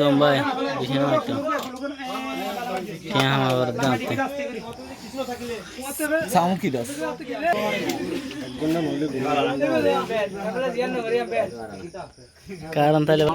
দম্বায় বিছানা একটা হ্যাঁ আমার দাঁতে সামকি দাস। কারণ তাহলে মা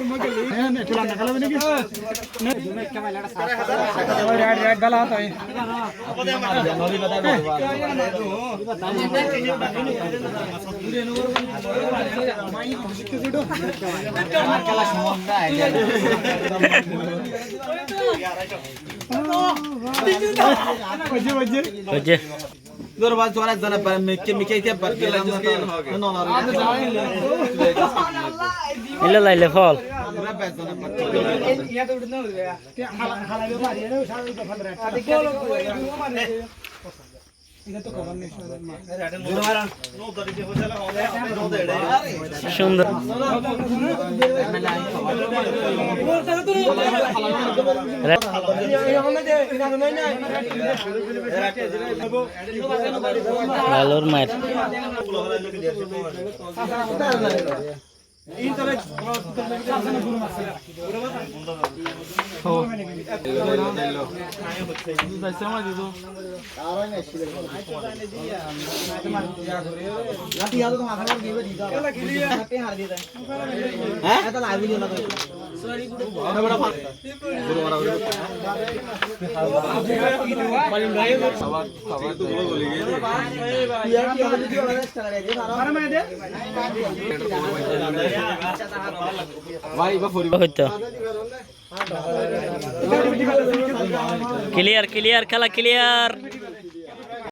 হচ্ছে তোর বাদ তোরা জানা পারে মেকে মেকে কে ইলে লাইলে ফল সুন্দর লালুর মায়ের İyi de ben kurmasın. Kurmasın. Bunda da. ভাই বা ফরি হইতো। ক্লিয়ার ক্লিয়ার খেলা ক্লিয়ার